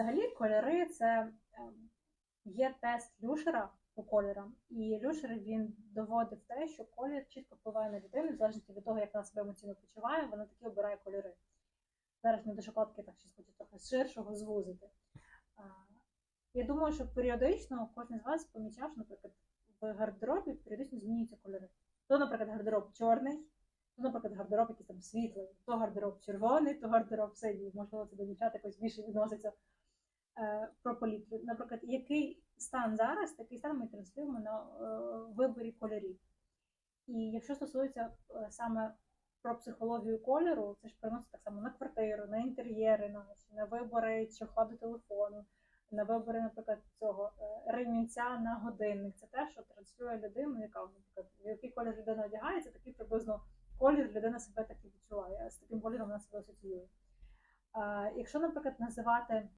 взагалі кольори це ем, є тест Люшера по кольорам, і Люшер він доводив те, що колір чітко впливає на людину, в залежності від того, як вона себе емоційно почуває, вона таки обирає кольори. Зараз ми до шоколадки так щось хочу трохи ширшого звузити. Я думаю, що періодично кожен з вас помічав, що, наприклад, в гардеробі періодично змінюються кольори. То, наприклад, гардероб чорний, то, наприклад, гардероб якийсь там світлий, то гардероб червоний, то гардероб синій. Можливо, це до дівчат якось більше відноситься е, про палітру. Наприклад, який стан зараз, такий стан ми транслюємо на е, виборі кольорів. І якщо стосується е, саме про психологію кольору, це ж переносить так само на квартиру, на інтер'єри наші, на вибори чохла до телефону, на вибори, наприклад, цього е, ремінця на годинник. Це те, що транслює людину, яка, наприклад, в який колір людина одягається, такий приблизно колір людина себе так і відчуває, з таким кольором вона себе асоціює. Якщо, наприклад, називати